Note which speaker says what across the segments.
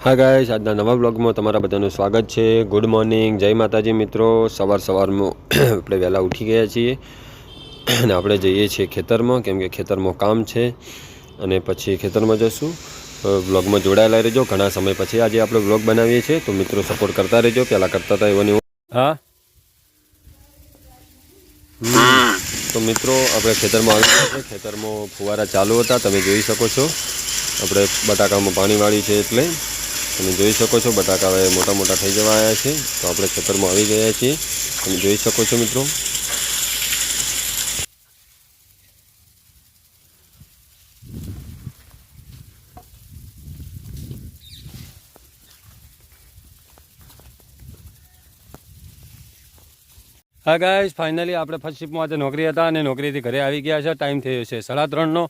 Speaker 1: હા ગાઈસ આજના નવા બ્લોગમાં તમારા બધાનું સ્વાગત છે. ગુડ મોર્નિંગ જય માતાજી મિત્રો. સવાર સવારમાં આપણે વહેલા ઉઠી ગયા છીએ. અને આપણે જઈએ છીએ ખેતરમાં કેમ કે ખેતરમાં કામ છે. અને પછી ખેતરમાં જશું. બ્લોગમાં જોડાયેલા રહેજો. ઘણા સમય પછી આજે આપણે બ્લોગ બનાવીએ છીએ. તો મિત્રો સપોર્ટ કરતા રહેજો. પહેલાં કરતા હતા એવો નહીં હા? તો મિત્રો આપણે ખેતરમાં આવી ગયા છે ખેતરમાં ફુવારા ચાલુ હતા. તમે જોઈ શકો છો. આપણે બટાકામાં પાણી વાળી છે એટલે. તમે જોઈ શકો છો બટાકા હવે મોટા મોટા થઈ જવા આવ્યા છે. તો આપણે ખેતરમાં આવી ગયા છીએ. તમે જોઈ શકો છો મિત્રો. હા ગાઈસ ફાઇનલી આપણે ફર્સ્ટ શિફ્ટમાં આજે નોકરી હતા અને નોકરીથી ઘરે આવી ગયા છે. ટાઈમ થયો છે સાડા ત્રણનો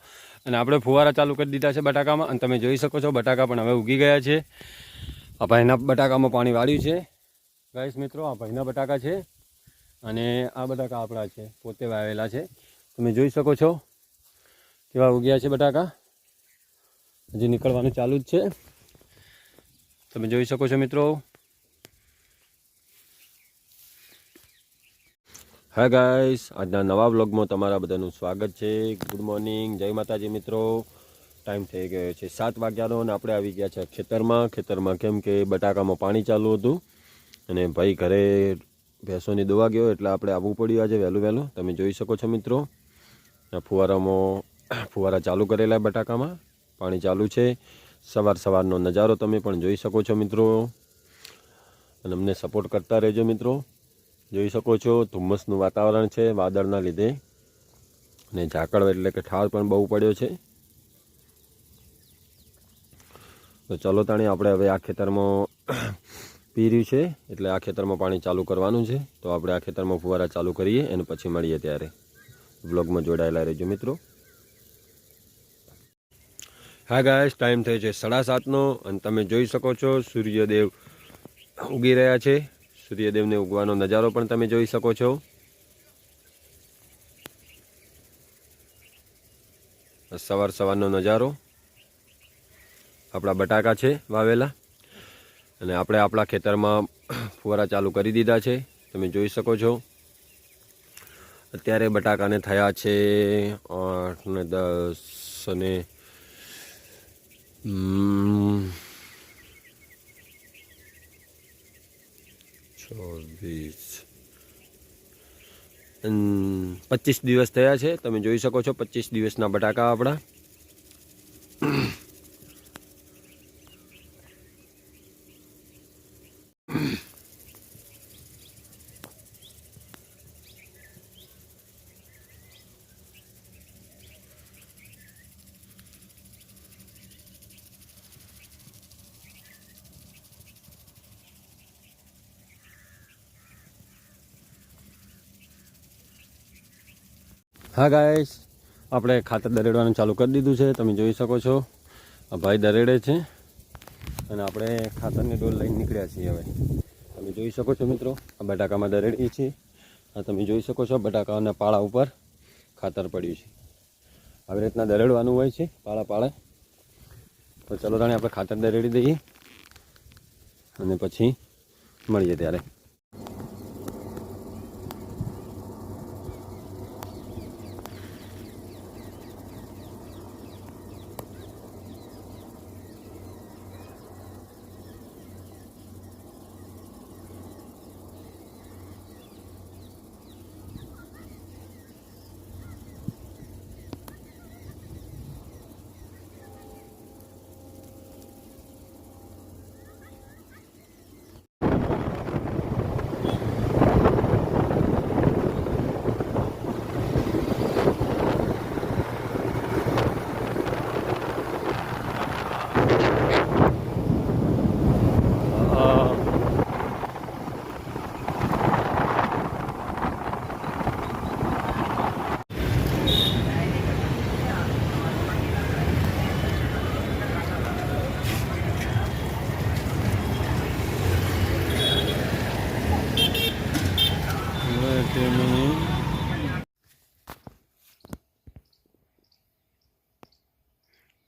Speaker 1: અને આપણે ફુવારા ચાલુ કરી દીધા છે બટાકામાં. અને તમે જોઈ શકો છો બટાકા પણ હવે ઉગી ગયા છે. આ ભાઈના બટાકામાં પાણી વાળ્યું છે. ગાઈશ મિત્રો, આ ભાઈના બટાકા છે અને આ બટાકા આપણા છે, પોતે વાવેલા છે. તમે જોઈ શકો છો કેવા ઉગ્યા છે બટાકા. હજી નીકળવાનું ચાલુ જ છે. તમે જોઈ શકો છો, મિત્રો. હા ગાઈસ આજના નવા વ્લોગમાં તમારા બધાનું સ્વાગત છે. ગુડ મોર્નિંગ જય માતાજી, મિત્રો. ટાઈમ થઈ ગયો છે. સાત વાગ્યાનો અને આપણે આવી ગયા છે ખેતરમાં. ખેતરમાં કેમ કે બટાકામાં પાણી ચાલુ હતું. અને ભાઈ ઘરે ભેંસોની દવા ગયો એટલે આપણે આવવું પડ્યું આજે વહેલું વહેલું. તમે જોઈ શકો છો મિત્રો. ફુવારામાં, ફુવારા ચાલુ કરેલા બટાકામાં. પાણી ચાલુ છે. સવાર સવારનો નજારો તમે પણ જોઈ શકો છો મિત્રો. અને અમને સપોર્ટ કરતા રહેજો મિત્રો. જોઈ શકો છો ધુમ્મસનું વાતાવરણ છે વાદળના લીધે. અને ઝાકળ એટલે કે ઠાર પણ બહુ પડ્યો છે. તો ચલો તાણી, આપણે હવે આ ખેતરમાં પીર્યું છે, એટલે આ ખેતરમાં પાણી ચાલુ કરવાનું છે. તો આપણે આ ખેતરમાં ફુવારા ચાલુ કરીએ અને પછી મળીએ ત્યારે. બ્લોગમાં જોડાયેલા રહેજો મિત્રો. હા ગાયસ ટાઈમ થયો છે સાડા સાતનો અને તમે જોઈ શકો છો સૂર્યદેવ ઉગી રહ્યા છે. સૂર્યદેવને ઉગવાનો નજારો પણ તમે જોઈ શકો છો. સવાર સવારનો નજારો. આપણા બટાકા છે વાવેલા. અને આપણે આપણા ખેતરમાં ફુવારા ચાલુ કરી દીધા છે. તમે જોઈ શકો છો. અત્યારે બટાકાને થયા છે આઠ ને દસ અને ચોવીસ પચીસ દિવસ થયા છે. તમે જોઈ શકો છો પચીસ દિવસના બટાકા આપણા. હા ગાઈશ આપણે ખાતર દરેડવાનું ચાલુ કરી દીધું છે. તમે જોઈ શકો છો. આ ભાઈ દરેડે છે. અને આપણે ખાતરની ડોલ લઈને નીકળ્યા છીએ હવે. તમે જોઈ શકો છો મિત્રો, આ બટાકામાં દરેડીએ છીએ આ તમે જોઈ શકો છો, બટાકાના પાળા ઉપર ખાતર પડ્યું છે. આવી રીતના દરેડવાનું હોય છે, પાળા પાળે. તો ચલો તાણે આપણે ખાતર દરેડી દઈએ. અને પછી મળીએ ત્યારે.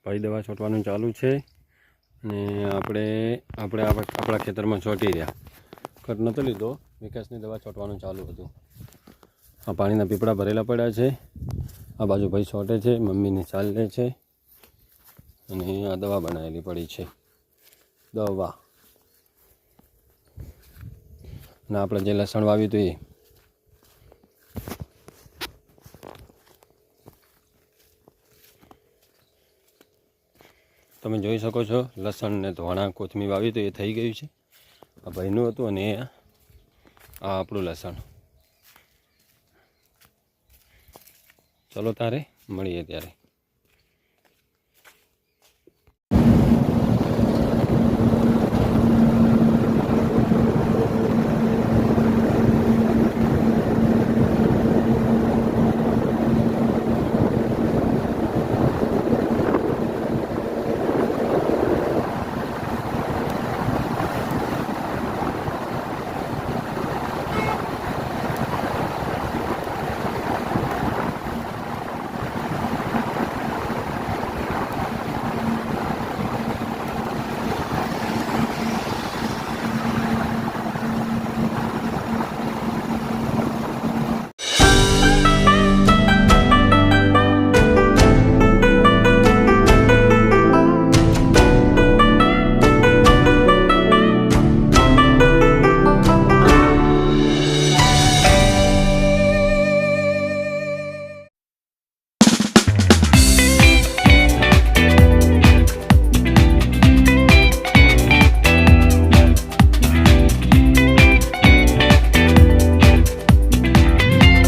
Speaker 1: ભાઈ દવા છોટવાનું ચાલુ છે અને આપણે આપણે આપણા ખેતરમાં છોટી રહ્યા. કટ નહોતો લીધો, વિકાસની દવા છોટવાનું ચાલુ હતું. આ પાણીના પીપળા ભરેલા પડ્યા છે. આ બાજુ ભાઈ છોટે છે, મમ્મીને ચાલે છે અને આ દવા બનાવેલી પડી છે. દવા. અને આપણે જે લસણ વાવ્યું હતું એ તમે જોઈ શકો છો, લસણ ને ધોણા, કોથમીર વાવી તો એ થઈ ગયું છે. આ ભાઈનું હતું અને આ આપણું લસણ. ચલો તારે, મળીએ ત્યારે.